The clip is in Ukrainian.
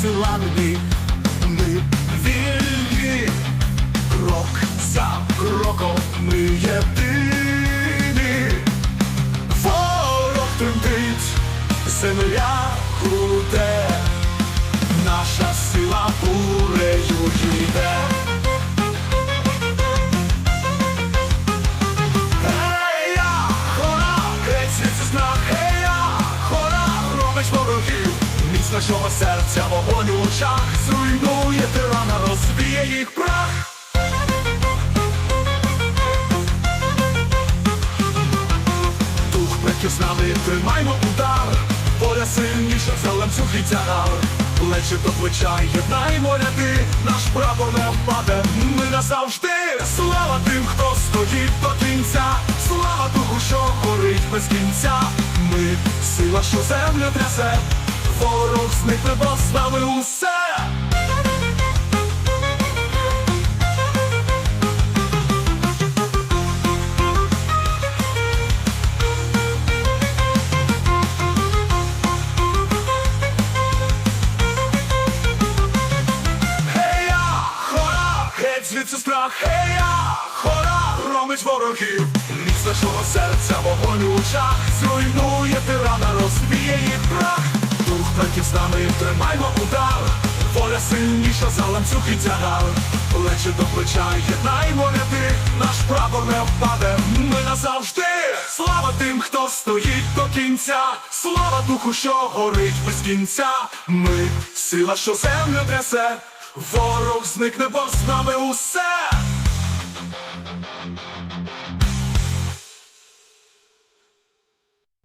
Зламні, ми вільні, крок за кроком ми єдині. Ворог тремтить, земля круте, міць нашого серця, вогонь у очах, зруйнує тирана, розбіє їх прах. Дух предків з нами, тримаймо удар, воля сильніша за ланцюг і тягар. Плечі до плеча, єднаймо ряди, наш прапор не впаде, ми назавжди. Слава тим, хто стоїть до кінця, слава духу, що горить без кінця. Ми сила, що землю трясе, ворог зникне, бо з нами усе. Звідси страх, гея, хора, ромить ворогів, міць нашого серця, вогонь у очах, зруйнує тирана, розбіє їх прах, дух з нами, тримаймо удар, воля сильніша за ланцюг і тягар, плечі до плеча, єднаймо ряди, наш прапор не впаде, ми назавжди, слава тим, хто стоїть до кінця, слава духу, що горить без кінця, ми сила, що землю трясе. Ворог зникне, бо з нами усе